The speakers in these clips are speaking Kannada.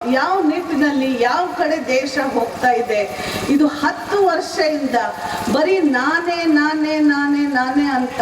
ಯಾವ ನಿಟ್ಟಿನಲ್ಲಿ ಯಾವ ಕಡೆ ದೇಶ ಹೋಗ್ತಾ ಇದೆ? ಇದು ಹತ್ತು ವರ್ಷದಿಂದ ಬರೀ ನಾನೇ ನಾನೇ ನಾನೇ ನಾನೇ ಅಂತ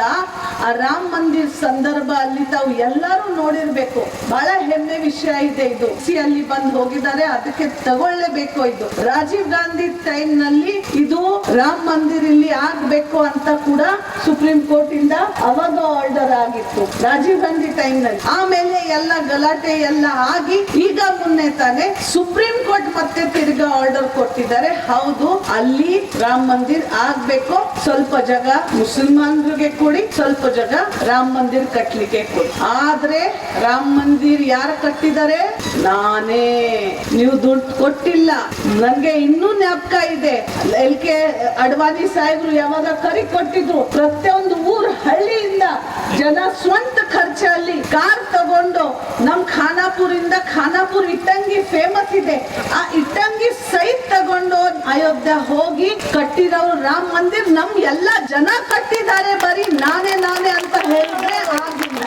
ಆ ರಾಮ ಮಂದಿರ್ ಸಂದರ್ಭ ಅಲ್ಲಿ ತಾವು ಎಲ್ಲರೂ ನೋಡಿರ್ಬೇಕು. ಬಹಳ ಹೆಮ್ಮೆ ವಿಷಯ ಇದೆ ಇದು. ಸಿ ಅಲ್ಲಿ ಬಂದು ಹೋಗಿದ್ದಾರೆ, ಅದಕ್ಕೆ ತಗೊಳ್ಳೇಬೇಕು ಇದು. ರಾಜೀವ್ ಗಾಂಧಿ ಟೈಮ್ನಲ್ಲಿ ಇದು ರಾಮ ಮಂದಿರ್ ಇಲ್ಲಿ ಆಗ್ಬೇಕು ಅಂತ ಕೂಡ ಸುಪ್ರೀಂ ಕೋರ್ಟ್ ಇಂದ ಅವಾಗ ಆರ್ಡರ್ ಆಗಿತ್ತು. ರಾಜೀವ್ ಗಾಂಧಿ ಟೈಮ್ನಲ್ಲಿ. ಆಮೇಲೆ ಎಲ್ಲ ಗಲಾಟೆ ಎಲ್ಲ ಆಗಿ ಈಗ ಮುನ್ನೆ ತಾನೆ ಸುಪ್ರೀಂ ಕೋರ್ಟ್ ಮತ್ತೆ ತಿರ್ಗಾ ಆರ್ಡರ್ ಕೊಟ್ಟಿದ್ದಾರೆ. ಹೌದು, ಅಲ್ಲಿ ರಾಮ ಮಂದಿರ್ ಆಗ್ಬೇಕು. ಸ್ವಲ್ಪ ಜಾಗ ಮುಸಲ್ಮಾನರಿಗೆ ಕೊಡಿ, ಸ್ವಲ್ಪ ಜಾಗ ರಾಮ ಮಂದಿರ್ ಕಟ್ಲಿಕ್ಕೆ ಆದ್ರೆ ರಾಮ ಮಂದಿರ್ ಯಾರು ಕಟ್ಟಿದ್ದಾರೆ? ನಾನೇ. ನೀವು ದುಡ್ಡು ಕೊಟ್ಟಿಲ್ಲ. ನನ್ಗೆ ಇನ್ನೂ ಜ್ಞಾಪಕ ಇದೆ. ಎಲ್ ಕೆ ಅಡ್ವಾಣಿ ಸಾಹೇಬ್ರು ಯಾವಾಗ ಕರಿ ಕೊಟ್ಟಿದ್ರು? ಪ್ರತಿಯೊಂದು ಊರ್ ಹಳ್ಳಿಯಿಂದ ಜನ ಸ್ವಂತ ಖರ್ಚಲ್ಲಿ ಕಾರ್ ತಗೊಂಡು ನಮ್ ಖಾನಾಪುರಿಂದ ಖಾನಾಪುರ್ ಇಟ್ಟಂಗಿ ಫೇಮಸ್ ಇದೆ. ಆ ಇಟ್ಟಂಗಿ ಸೈಟ್ ತಗೊಂಡು ಅಯೋಧ್ಯ ಹೋಗಿ ಕಟ್ಟಿದವರು ರಾಮ ಮಂದಿರ್. ನಮ್ ಎಲ್ಲ ಜನ ಕಟ್ಟಿದ್ದಾರೆ ಬರೀ ನಾನೇ ನಾನೇ ಅಂತ ಹೇಳಿದ್ರೆ ಆಗಿಲ್ಲ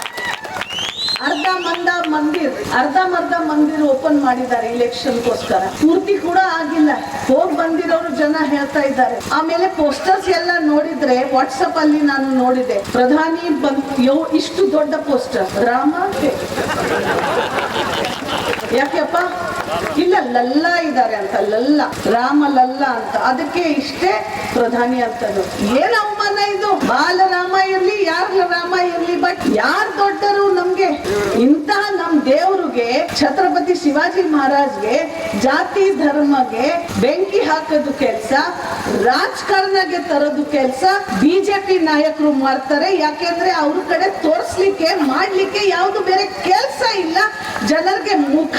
ಅರ್ಧ ಮಂದ ಮಂದಿರ್ ಅರ್ಧ ಮರ್ಧ ಮಂದಿರ್ ಓಪನ್ ಮಾಡಿದ್ದಾರೆ ಇಲೆಕ್ಷನ್ಗೋಸ್ಕರ ಪೂರ್ತಿ ಕೂಡ ಆಗಿಲ್ಲ. ಹೋಗಿ ಬಂದಿರೋರು ಜನ ಹೇಳ್ತಾ ಇದ್ದಾರೆ. ಆಮೇಲೆ ಪೋಸ್ಟರ್ಸ್ ಎಲ್ಲ ನೋಡಿದ್ರೆ ವಾಟ್ಸಪ್ ಅಲ್ಲಿ ನಾನು ನೋಡಿದೆ. ಪ್ರಧಾನಿ ಇಷ್ಟು ದೊಡ್ಡ ಪೋಸ್ಟರ್ ರಾಮ ಯಾಕೆಪ್ಪ ಇಲ್ಲ, ಲಲ್ಲ ಇದ್ದಾರೆ ಅಂತ, ಲಲ್ಲ. ರಾಮ ಲಲ್ಲ ಅಂತ. ಅದಕ್ಕೆ ಇಷ್ಟೇ ಪ್ರಧಾನಿ ಅಂತದ್ದು. ಏನ್ ಅವಮಾನ ಇದು? ಬಾಲರಾಮ ಇರ್ಲಿ ಯಾರ ರಾಮ ಇರ್ಲಿ ಬಟ್ ಯಾರ್ ದೊಡ್ಡರು ನಮ್ಗೆ? ಇಂತಹ ದೇವ್ರಿಗೆ ಛತ್ರಪತಿ ಶಿವಾಜಿ ಮಹಾರಾಜ್ಗೆ, ಜಾತಿ ಧರ್ಮಗೆ ಬೆಂಕಿ ಹಾಕೋದು ಕೆಲಸ ರಾಜಕಾರಣಗೆ ತರೋದು ಕೆಲಸ, ಬಿಜೆಪಿ ನಾಯಕರು ಮಾಡ್ತಾರೆ. ಯಾಕೆಂದ್ರೆ ಅವ್ರ ಕಡೆ ತೋರ್ಸ್ಲಿಕ್ಕೆ, ಮಾಡ್ಲಿಕ್ಕೆ ಯಾವುದು ಬೇರೆ ಕೆಲಸ ಇಲ್ಲ. ಜನರಿಗೆ ಮುಖ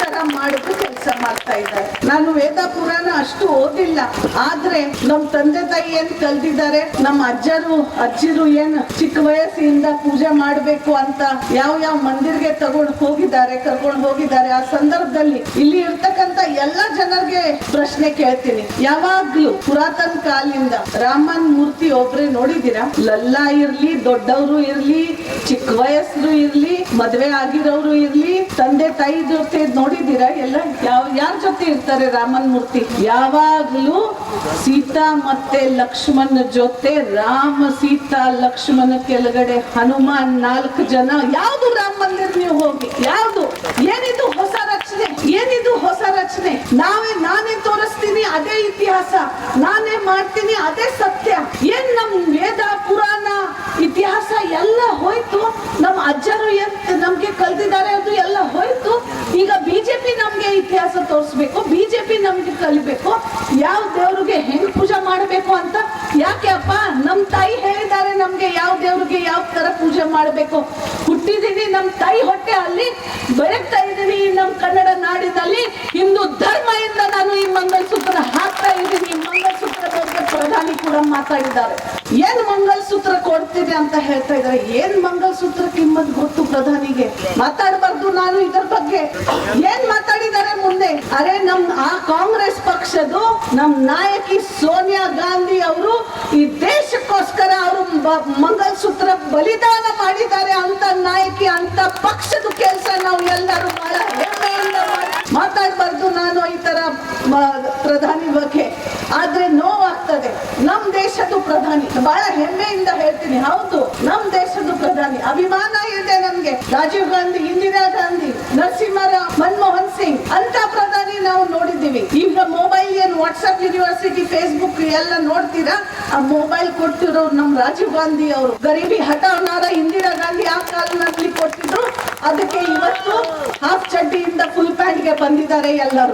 ತರ ಮಾಡಿದ್ರು ಕೆಲಸ ಮಾಡ್ತಾ ಇದ್ದಾರೆ. ನಾನು ವೇದ ಪುರಾಣ ಅಷ್ಟು ಓದಿಲ್ಲ. ಆದ್ರೆ ನಮ್ ತಂದೆ ತಾಯಿ ಏನ್ ಕಲ್ತಿದ್ದಾರೆ ನಮ್ಮ ಅಜ್ಜರು, ಅಜ್ಜಿರು ಏನ್ ಚಿಕ್ಕ ವಯಸ್ಸಿಂದ ಪೂಜೆ ಮಾಡ್ಬೇಕು ಅಂತ ಯಾವ ಯಾವ ಮಂದಿರ್ಗೆ ತಗೊಂಡ್ ಹೋಗಿದ್ದಾರೆ, ಕರ್ಕೊಂಡು ಹೋಗಿದ್ದಾರೆ, ಆ ಸಂದರ್ಭದಲ್ಲಿ ಇಲ್ಲಿ ಇರ್ತಕ್ಕಂತ ಎಲ್ಲಾ ಜನರಿಗೆ ಪ್ರಶ್ನೆ ಕೇಳ್ತೀನಿ. ಯಾವಾಗ್ಲೂ ಪುರಾತನ ಕಾಲಿಂದ ರಾಮನ್ ಮೂರ್ತಿ ಒಬ್ರೆ ನೋಡಿದೀರಾ ಲಲ್ಲಾ ಇರ್ಲಿ, ದೊಡ್ಡವರು ಇರ್ಲಿ, ಚಿಕ್ಕ ವಯಸ್ಸರು ಇರ್ಲಿ, ಮದ್ವೆ ಆಗಿರೋರು ಇರ್ಲಿ, ತಂದೆ ತಾಯಿ ಜೊತೆ ನೋಡಿದ್ದೀರಾ ಎಲ್ಲ? ಯಾವ, ಯಾರ ಜೊತೆ ಇರ್ತಾರೆ ರಾಮನ್ ಮೂರ್ತಿ? ಯಾವಾಗ್ಲೂ ಸೀತಾ ಮತ್ತೆ ಲಕ್ಷ್ಮಣ ಜೊತೆ ರಾಮ, ಸೀತಾ, ಲಕ್ಷ್ಮಣ ಕೆಳಗಡೆ ಹನುಮಾನ್ ನಾಲ್ಕು ಜನ. ಯಾವ್ದು ರಾಮ ಮಂದಿರ್ ನೀವು ಹೋಗಿ? ಯಾವ್ದು? ಏನಿದು ಹೊಸ ರಚನೆ? ಏನಿದು ಹೊಸ ರಚನೆ? ನಾವೇ ಇತಿಹಾಸ. ನಾನೇ ಮಾಡ್ತೀನಿ, ಅದೇ ಸತ್ಯ. ಏನ್ ನಮ್ ವೇದ, ಪುರಾಣ, ಇತಿಹಾಸ ಎಲ್ಲ ಹೋಯ್ತು. ನಮ್ಮ ಅಜ್ಜರು ಏನ್ ನಮ್ಗೆ ಕಲ್ತಿದ್ದಾರೆ ಅದು ಎಲ್ಲ ಹೋಯ್ತು. ಈಗ ಬಿಜೆಪಿ ನಮ್ಗೆ ಇತಿಹಾಸ ತೋರಿಸ್ಬೇಕು, ಬಿಜೆಪಿ ನಮ್ಗೆ ಕಲಿಬೇಕು. ಯಾವ ದೇವ್ರಿಗೆ ಹೆಂಗ್ ಪೂಜೆ ಮಾಡಬೇಕು ಅಂತ. ಯಾಕೆ ಅಪ್ಪ, ನಮ್ ತಾಯಿ ಹೇಳಿದ್ದಾರೆ ನಮ್ಗೆ ಯಾವ ದೇವ್ರಿಗೆ ಯಾವ ತರ ಪೂಜೆ ಮಾಡಬೇಕು. ಹುಟ್ಟಿದೀನಿ ನಮ್ ತಾಯಿ ಹೊಟ್ಟೆ ಅಲ್ಲಿ ಬೆಳಗ್ತಾ ಇದ್ದೀನಿ ನಮ್ ಕನ್ನಡ ನಾಡಿನಲ್ಲಿ. ಹಿಂದೂ ಧರ್ಮ ಎಂದ ನಾನು ಈ ಈ ಮಂಗಲಸೂತ್ರ ಪ್ರಧಾನಿ ಕೂಡ ಮಾತಾಡಿದ್ದಾರೆ. ಏನ್ ಮಂಗಲಸೂತ್ರ ಕೊಡ್ತಿದೆ ಅಂತ ಹೇಳ್ತಾ ಇದ್ದಾರೆ. ಏನ್ ಮಂಗಲಸೂತ್ರ ಕಿಮ್ಮತ್ ಗೊತ್ತು ಪ್ರಧಾನಿಗೆ? ಮಾತಾಡಬಾರ್ದು ನಾನು ಇದ್ರ ಬಗ್ಗೆ. ಏನ್ ಮಾತಾಡಿದ್ದಾರೆ ಮುಂದೆ? ಅರೆ ನಮ್ ಆ ಕಾಂಗ್ರೆಸ್ ಪಕ್ಷದು ನಮ್ ನಾಯಕಿ ಸೋನಿಯಾ ಗಾಂಧಿ ಅವರು ಈ ದೇಶಕ್ಕೋಸ್ಕರ ಅವರು ಮಂಗಲಸೂತ್ರ ಬಲಿದಾನ ಮಾಡಿದ್ದಾರೆ ಅಂತ ನಾಯಕಿ ಅಂತ ಪಕ್ಷದ ಕೆಲಸ ನಾವು ಎಲ್ಲರೂ ಬಹಳ ಹೆಮ್ಮೆಯಿಂದ ಮಾಡಿ- ಮಾತಾಡ್ಬಾರ್ದು ನಾನು ಈ ತರ ಮ- ಪ್ರಧಾನಿ ಬಗ್ಗೆ ಆದ್ರೆ ನೋವಾಗ್ತದೆ ದೇಶದ್ದು ದೇಶದ ಪ್ರಧಾನಿ. ಬಹಳ ಹೆಮ್ಮೆಯಿಂದ ಹೇಳ್ತೀನಿ, ಹೌದು ನಮ್ಮ ದೇಶದ ಪ್ರಧಾನಿ. ಅಭಿಮಾನ ಇದೆ ನಮ್ಗೆ. ರಾಜೀವ್ ಗಾಂಧಿ, ಇಂದಿರಾ ಗಾಂಧಿ ನರಸಿಂಹರಾವ್ ಮನಮೋಹನ್ ಸಿಂಗ್ ಅಂತ ಪ್ರಧಾನಿ ನಾವು ನೋಡಿದ್ದೀವಿ. ಈಗ ಮೊಬೈಲ್ ಏನು ವಾಟ್ಸ್ಆಪ್ ಯೂನಿವರ್ಸಿಟಿ ಫೇಸ್ಬುಕ್ ಎಲ್ಲ ನೋಡ್ತೀರಾ? ಆ ಮೊಬೈಲ್ ಕೊಡ್ತಿರೋರು ನಮ್ ರಾಜೀವ್ ಗಾಂಧಿ ಅವರು. ಗರೀಬಿ ಹಠಾವನಾರ ಇಂದಿರಾ ಗಾಂಧಿ ಆ ಕಾಲದಲ್ಲಿ ಕೊಟ್ಟಿದ್ರು ಅದಕ್ಕೆ ಇವತ್ತು ಹಾಫ್ ಚಡ್ಡಿಯಿಂದ ಫುಲ್ ಪ್ಯಾಂಟ್ಗೆ ಬಂದಿದ್ದಾರೆ ಎಲ್ಲರೂ.